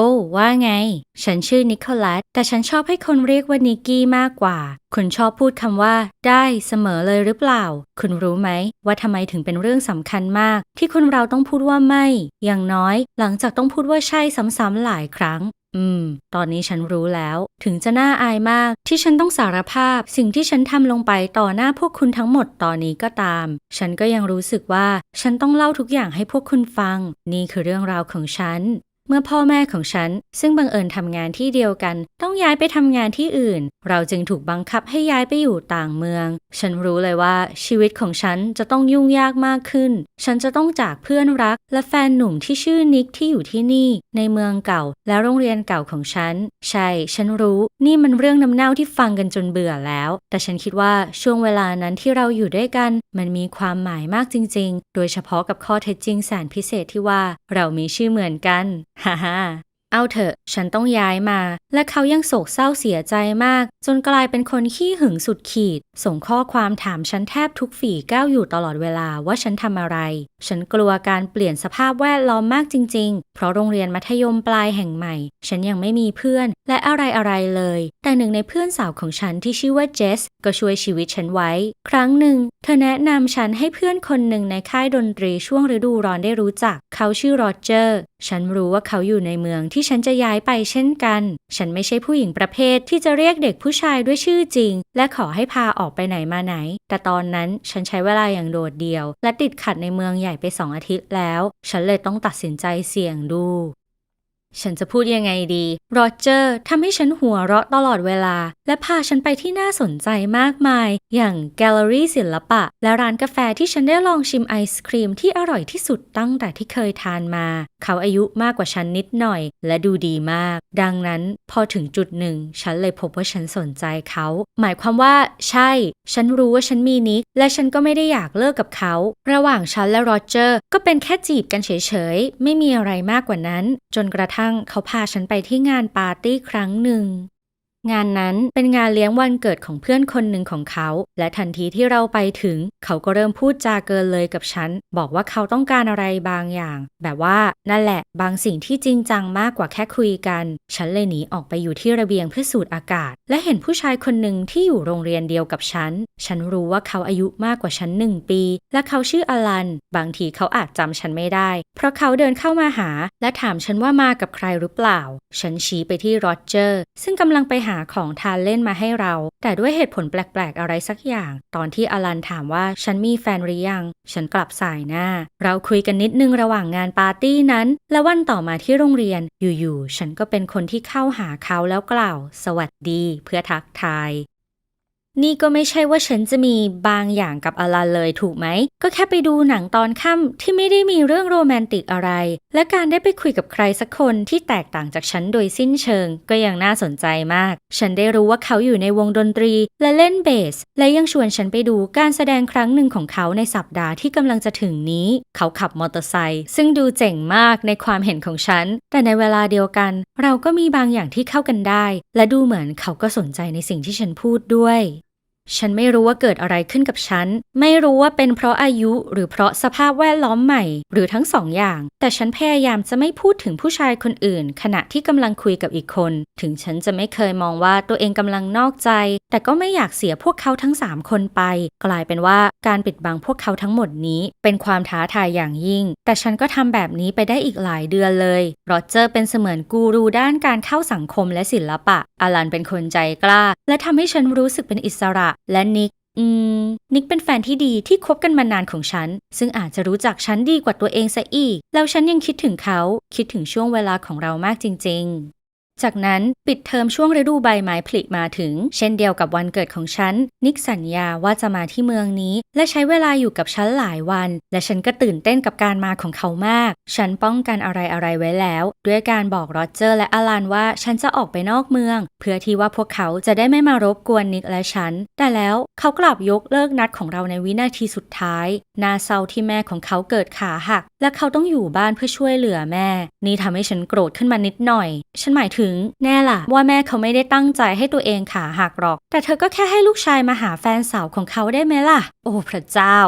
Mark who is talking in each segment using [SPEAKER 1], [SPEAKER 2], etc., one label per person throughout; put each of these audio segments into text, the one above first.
[SPEAKER 1] โอ้ ว่าไง ฉันชื่อนิโคลัส แต่ฉันชอบให้คนเรียกว่านิกกี้มากกว่า คุณชอบพูดคำว่า ได้เสมอเลยหรือเปล่า คุณรู้ไหม ว่าทำไมถึงเป็นเรื่องสำคัญมาก ที่คนเราต้องพูดว่าไม่ อย่างน้อย หลังจากต้องพูดว่าใช่ซ้ำๆหลายครั้งอืม ตอนนี้ฉันรู้แล้ว ถึงจะน่าอายมาก ที่ฉันต้องสารภาพ สิ่งที่ฉันทำลงไปต่อหน้าพวกคุณทั้งหมดตอนนี้ก็ตาม ฉันก็ยังรู้สึกว่า ฉันต้องเล่าทุกอย่างให้พวกคุณฟัง นี่คือเรื่องราวของฉัน เมื่อพ่อแม่ของฉัน ซึ่งบังเอิญทำงานที่เดียวกัน ต้องย้ายไปทำงานที่อื่น เราจึงถูกบังคับให้ย้ายไปอยู่ต่างเมือง ฉันรู้เลยว่าชีวิตของฉันจะต้องยุ่งยากมากขึ้น ฉันจะต้องจากเพื่อนรัก และแฟนหนุ่มที่ชื่อนิกที่อยู่ที่นี่ ในเมืองเก่า และโรงเรียนเก่าของฉัน ใช่ ฉันรู้ นี่มันเรื่องน้ำเน่าที่ฟังกันจนเบื่อแล้ว แต่ฉันคิดว่าช่วงเวลานั้นที่เราอยู่ด้วยกัน มันมีความหมายมากจริง ๆ โดยเฉพาะกับข้อเท็จจริงแสนพิเศษที่ว่า เรามีชื่อเหมือนกันฮ่าฮ่าเอาเถอะ ฉันต้องย้ายมา และเขายังโศกเศร้าเสียใจมาก จนกลายเป็นคนขี้หึงสุดขีด ส่งข้อความถามฉันแทบทุกฝีก้าวอยู่ตลอดเวลาว่าฉันทำอะไร ฉันกลัวการเปลี่ยนสภาพแวดล้อมมากจริง ๆ เพราะโรงเรียนมัธยมปลายแห่งใหม่ ฉันยังไม่มีเพื่อนและอะไรอะไรเลย แต่หนึ่งในเพื่อนสาวของฉันที่ชื่อว่าเจสก็ช่วยชีวิตฉันไว้ ครั้งหนึ่ง เธอแนะนำฉันให้เพื่อนคนหนึ่งในค่ายดนตรีช่วงฤดูร้อนได้รู้จัก เขาชื่อโรเจอร์ ฉันรู้ว่าเขาอยู่ในเมืองที่ฉันจะย้ายไปเช่นกัน ฉันไม่ใช่ผู้หญิงประเภทที่จะเรียกเด็กผู้ชายด้วยชื่อจริง และขอให้พาออกไปไหนมาไหน แต่ตอนนั้นฉันใช้เวลาอย่างโดดเดี่ยว และติดขัดในเมืองใหญ่ไปสองอาทิตย์แล้ว ฉันเลยต้องตัดสินใจเสี่ยงดู ฉันจะพูดยังไงดี โรเจอร์ทำให้ฉันหัวเราะตลอดเวลา และพาฉันไปที่น่าสนใจมากมาย อย่างแกลเลอรี่ศิลปะ และร้านกาแฟที่ฉันได้ลองชิมไอศครีมที่อร่อยที่สุดตั้งแต่ที่เคยทานมา เขาอายุมากกว่าฉันนิดหน่อย และดูดีมาก ดังนั้นพอถึงจุดหนึ่ง ฉันเลยพบว่าฉันสนใจเขา หมายความว่า ใช่ ฉันรู้ว่าฉันมีนิก และฉันก็ไม่ได้อยากเลิกกับเขา ระหว่างฉันและโรเจอร์ก็เป็นแค่จีบกันเฉยๆไม่มีอะไรมากกว่านั้น จนกระทั่งเขาพาฉันไปที่งานปาร์ตี้ครั้งหนึ่ง งานนั้นเป็นงานเลี้ยงวันเกิดของเพื่อนคนหนึ่งของเขา และทันทีที่เราไปถึง เขาก็เริ่มพูดจาเกินเลยกับฉัน บอกว่าเขาต้องการอะไรบางอย่าง แบบว่านั่นแหละ บางสิ่งที่จริงจังมากกว่าแค่คุยกัน ฉันเลยหนีออกไปอยู่ที่ระเบียงเพื่อสูดอากาศ และเห็นผู้ชายคนหนึ่งที่อยู่โรงเรียนเดียวกับฉัน ฉันรู้ว่าเขาอายุมากกว่าฉันหนึ่งปี และเขาชื่ออลัน บางทีเขาอาจจำฉันไม่ได้ เพราะเขาเดินเข้ามาหา และถามฉันว่ามากับใครหรือเปล่า ฉันชี้ไปที่โรเจอร์ ซึ่งกำลังไปหาของทานเล่นมาให้เรา แต่ด้วยเหตุผลแปลกๆอะไรสักอย่าง ตอนที่อลันถามว่าฉันมีแฟนหรือยัง ฉันกลับสายหน้า เราคุยกันนิดนึงระหว่างงานปาร์ตี้นั้น และวันต่อมาที่โรงเรียน อยู่ๆ ฉันก็เป็นคนที่เข้าหาเขาแล้วกล่าว สวัสดี เพื่อทักทาย นี่ก็ไม่ใช่ว่าฉันจะมีบางอย่างกับอลันเลยถูกไหม ก็แค่ไปดูหนังตอนค่ำที่ไม่ได้มีเรื่องโรแมนติกอะไร และการได้ไปคุยกับใครสักคนที่แตกต่างจากฉันโดยสิ้นเชิง ก็ยังน่าสนใจมาก ฉันได้รู้ว่าเขาอยู่ในวงดนตรี และเล่นเบส และยังชวนฉันไปดูการแสดงครั้งหนึ่งของเขาในสัปดาห์ที่กำลังจะถึงนี้ เขาขับมอเตอร์ไซค์ซึ่งดูเจ๋งมากในความเห็นของฉัน แต่ในเวลาเดียวกัน เราก็มีบางอย่างที่เข้ากันได้ และดูเหมือนเขาก็สนใจในสิ่งที่ฉันพูดด้วย ฉันไม่รู้ว่าเกิดอะไรขึ้นกับฉัน ไม่รู้ว่าเป็นเพราะอายุหรือเพราะสภาพแวดล้อมใหม่ หรือทั้งสองอย่าง แต่ฉันพยายามจะไม่พูดถึงผู้ชายคนอื่น ขณะที่กำลังคุยกับอีกคน ถึงฉันจะไม่เคยมองว่าตัวเองกำลังนอกใจ แต่ก็ไม่อยากเสียพวกเขาทั้งสามคนไป กลายเป็นว่าการปิดบังพวกเขาทั้งหมดนี้ เป็นความท้าทายอย่างยิ่ง แต่ฉันก็ทำแบบนี้ไปได้อีกหลายเดือนเลยโรเจอร์เป็นเสมือนกูรูด้านการเข้าสังคมและศิลปะ อลันเป็นคนใจกล้า และทำให้ฉันรู้สึกเป็นอิสระและนิก อืม นิกเป็นแฟนที่ดีที่คบกันมานานของฉัน ซึ่งอาจจะรู้จักฉันดีกว่าตัวเองซะอีก แล้วฉันยังคิดถึงเขา คิดถึงช่วงเวลาของเรามากจริง ๆ จากนั้นปิดเทอมช่วงฤดูใบไม้ผลิมาถึง เช่นเดียวกับวันเกิดของฉัน นิกสัญญาว่าจะมาที่เมืองนี้ และใช้เวลาอยู่กับฉันหลายวัน และฉันก็ตื่นเต้นกับการมาของเขามาก ฉันป้องกันอะไรอะไรไว้แล้ว ด้วยการบอกโรเจอร์และอลันว่าฉันจะออกไปนอกเมือง เพื่อที่ว่าพวกเขาจะได้ไม่มารบกวนนิกและฉัน แต่แล้วเขากลับยกเลิกนัดของเราในวินาทีสุดท้ายนาเศร้าที่แม่ของเขาเกิดขาหัก และเขาต้องอยู่บ้านเพื่อช่วยเหลือแม่ นี่ทำให้ฉันโกรธขึ้นมานิดหน่อย ฉันหมายถึงแน่ล่ะ ว่าแม่เขาไม่ได้ตั้งใจให้ตัวเองขาหักหรอก แต่เธอก็แค่ให้ลูกชายมาหาแฟนสาวของเขาได้ไหมล่ะ โอ้พระเจ้า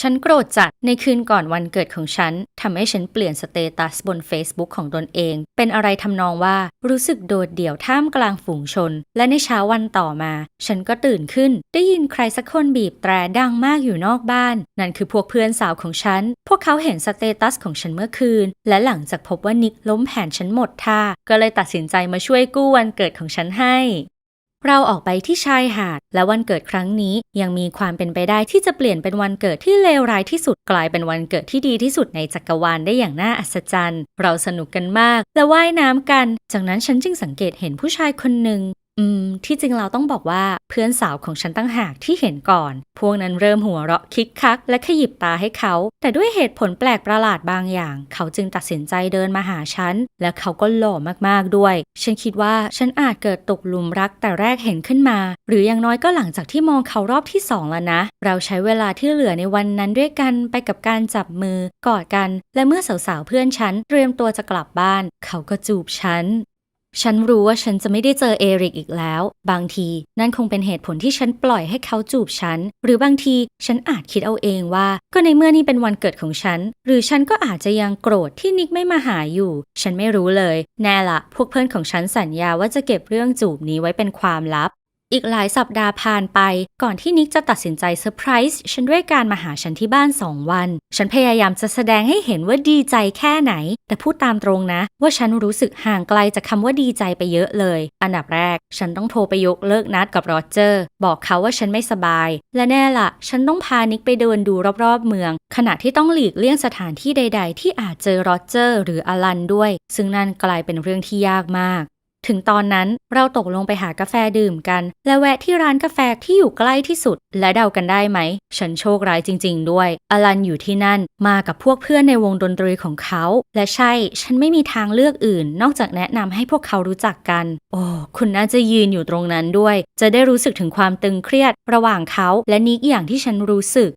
[SPEAKER 1] ฉันโกรธจัดในคืนก่อนวันเกิดของฉันทำให้ฉันเปลี่ยนสเตตัสบน Facebook ของตนเอง เป็นอะไรทำนองว่ารู้สึกโดดเดี่ยวท่ามกลางฝูงชน และในเช้าวันต่อมา ฉันก็ตื่นขึ้น ได้ยินใครสักคนบีบแตรดังมากอยู่นอกบ้าน นั่นคือพวกเพื่อนสาวของฉัน พวกเขาเห็นสเตตัสของฉันเมื่อคืน และหลังจากพบว่านิกล้มแผนฉันหมดท่าก็เลยตัดสินใจมาช่วยกู้วันเกิดของฉันให้ เราออกไปที่ชายหาด และวันเกิดครั้งนี้ยังมีความเป็นไปได้ที่จะเปลี่ยนเป็นวันเกิดที่เลวร้ายที่สุดกลายเป็นวันเกิดที่ดีที่สุดในจักรวาลได้อย่างน่าอัศจรรย์ เราสนุกกันมากและว่ายน้ำกัน จากนั้นฉันจึงสังเกตเห็นผู้ชายคนหนึ่ง อืม ที่จริงเราต้องบอกว่าเพื่อนสาวของฉันตั้งหากที่เห็นก่อน พวกนั้นเริ่มหัวเราะคิกคัก และขยิบตาให้เขา แต่ด้วยเหตุผลแปลกประหลาดบางอย่าง เขาจึงตัดสินใจเดินมาหาฉัน และเขาก็หล่อมากๆด้วย ฉันคิดว่าฉันอาจเกิดตกหลุมรักแต่แรกเห็นขึ้นมา หรืออย่างน้อยก็หลังจากที่มองเขารอบที่สองแล้วนะ เราใช้เวลาที่เหลือในวันนั้นด้วยกันไปกับการจับมือ กอดกัน และเมื่อสาวๆเพื่อนฉันเตรียมตัวจะกลับบ้าน เขาก็จูบฉัน ฉันรู้ว่าฉันจะไม่ได้เจอเอริกอีกแล้ว บางทีนั่นคงเป็นเหตุผลที่ฉันปล่อยให้เขาจูบฉัน หรือบางทีฉันอาจคิดเอาเองว่า ก็ในเมื่อนี่เป็นวันเกิดของฉัน หรือฉันก็อาจจะยังโกรธที่นิกไม่มาหาอยู่ ฉันไม่รู้เลย แน่ละ พวกเพื่อนของฉันสัญญาว่าจะเก็บเรื่องจูบนี้ไว้เป็นความลับ อีกหลายสัปดาห์ผ่านไป ก่อนที่นิกจะตัดสินใจเซอร์ไพรส์ฉันด้วยการมาหาฉันที่บ้านสองวัน ฉันพยายามจะแสดงให้เห็นว่าดีใจแค่ไหน แต่พูดตามตรงนะ ว่าฉันรู้สึกห่างไกลจากคำว่าดีใจไปเยอะเลย อันดับแรก ฉันต้องโทรไปยกเลิกนัดกับโรเจอร์ บอกเขาว่าฉันไม่สบาย และแน่ละฉันต้องพานิกไปเดินดูรอบๆเมือง ขณะที่ต้องหลีกเลี่ยงสถานที่ใด ๆ ที่อาจเจอโรเจอร์ หรืออลันด้วย ซึ่งนั่นกลายเป็นเรื่องที่ยากมาก ถึงตอนนั้นเราตกลงไปหากาแฟดื่มกัน และแวะที่ร้านกาแฟที่อยู่ใกล้ที่สุด และเดากันได้ไหม ฉันโชคร้ายจริง ๆ ด้วยอลันอยู่ที่นั่นมากับพวกเพื่อนในวงดนตรีของเขา และใช่ฉันไม่มีทางเลือกอื่น นอกจากแนะนำให้พวกเขารู้จักกัน โอ้คุณน่าจะยืนอยู่ตรงนั้นด้วย จะได้รู้สึกถึงความตึงเครียด ระหว่างเขาและนิกอย่างที่ฉันรู้สึก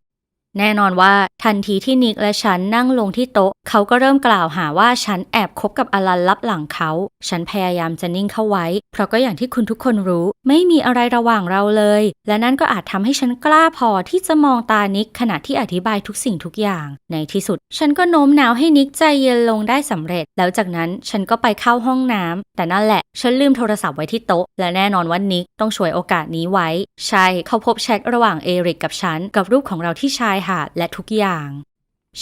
[SPEAKER 1] แน่นอนว่าทันทีที่นิกและฉันนั่งลงที่โต๊ะ เขาก็เริ่มกล่าวหาว่าฉันแอบคบกับอลันลับหลังเขา ฉันพยายามจะนิ่งเข้าไว้ เพราะก็อย่างที่คุณทุกคนรู้ ไม่มีอะไรระหว่างเราเลย และนั่นก็อาจทำให้ฉันกล้าพอที่จะมองตานิกขณะที่อธิบายทุกสิ่งทุกอย่าง ในที่สุด ฉันก็โน้มน้าวให้นิกใจเย็นลงได้สำเร็จ แล้วจากนั้นฉันก็ไปเข้าห้องน้ำแต่นั่นแหละ ฉันลืมโทรศัพท์ไว้ที่โต๊ะ และแน่นอนว่านิกต้องช่วยโอกาสนี้ไว้ ใช่ เขาพบแชทระหว่างเอริกกับฉันกับรูปของเราที่ชายหาดและทุกอย่าง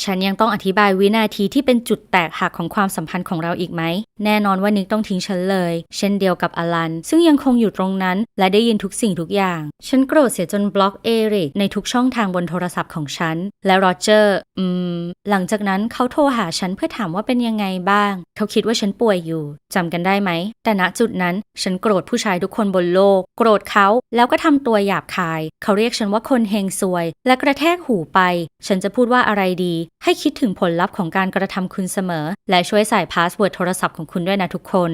[SPEAKER 1] ฉันยังต้องอธิบายวินาทีที่เป็นจุดแตกหักของความสัมพันธ์ของเราอีกไหม แน่นอนว่านิกต้องทิ้งฉันเลย เช่นเดียวกับอลัน ซึ่งยังคงอยู่ตรงนั้น และได้ยินทุกสิ่งทุกอย่าง ฉันโกรธเสียจนบล็อกเอริกในทุกช่องทางบนโทรศัพท์ของฉัน และโรเจอร์ อืม หลังจากนั้นเขาโทรหาฉันเพื่อถามว่าเป็นยังไงบ้าง เขาคิดว่าฉันป่วยอยู่จำกันได้ไหม แต่ณจุดนั้นฉันโกรธผู้ชายทุกคนบนโลก โกรธเขาแล้วก็ทำตัวหยาบคาย เขาเรียกฉันว่าคนเฮงซวย และกระแทกหูไป ฉันจะพูดว่าอะไรดี ให้คิดถึงผลลัพธ์ของการกระทำคุณเสมอ และช่วยใส่พาสเวิร์ดโทรศัพท์ของคุณด้วยนะทุกคน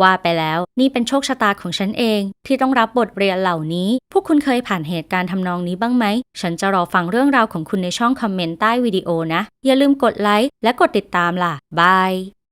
[SPEAKER 1] ว่าไปแล้วนี่เป็นโชคชะตาของฉันเอง ที่ต้องรับบทเรียนเหล่านี้ พวกคุณเคยผ่านเหตุการณ์ทำนองนี้บ้างไหม ฉันจะรอฟังเรื่องราวของคุณในช่องคอมเมนต์ใต้วิดีโอนะ อย่าลืมกดไลค์และกดติดตามล่ะ บาย